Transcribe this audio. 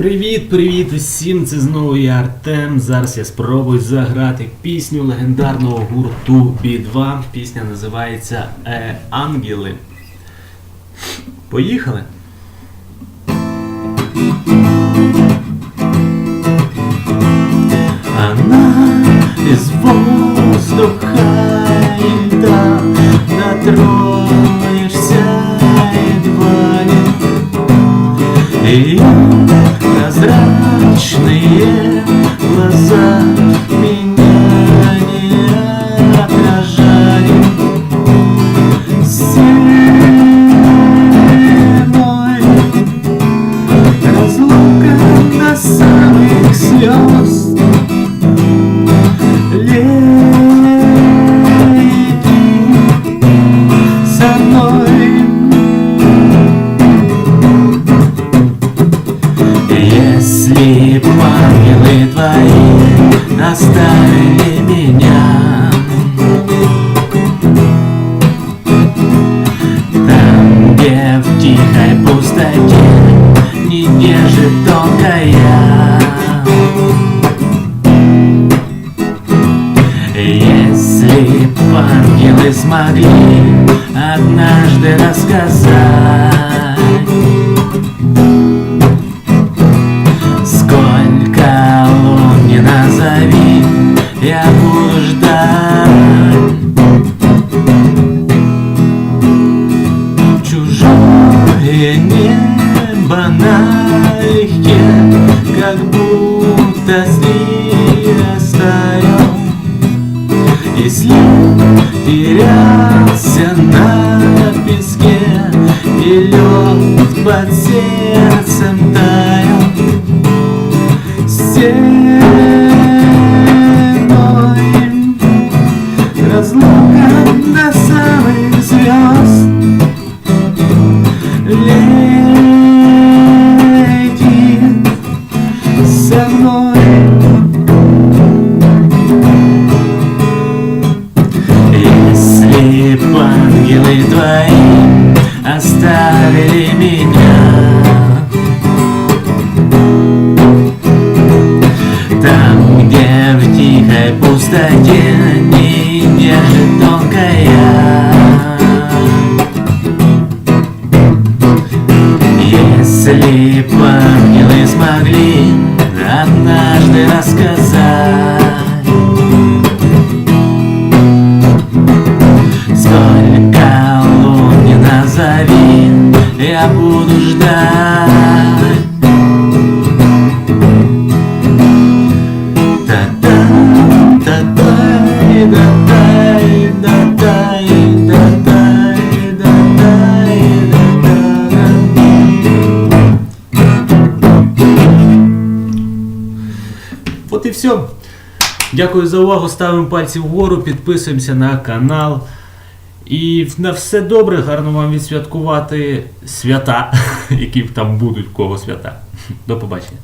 Привіт-привіт усім! Це знову я Артем. Зараз я спробую заграти пісню легендарного гурту B2. Пісня називається е, Ангели. Поїхали! Она из воздуха и льда Дотронешься Зимой Разлука до самых слез Лети со мной Если ангелы твои оставили меня пустоте не держит тонкая. Если б ангелы смогли однажды рассказать как будто зли растаял И след терялся на песке И лед под сердцем ангелы твои оставили меня. Там, где в тихой пустоте я буду ждать. От і все. Дякую за увагу. Ставимо пальці вгору, підписуємося на канал. І на все добре, гарно вам відсвяткувати свята, які там будуть в кого свята. До побачення.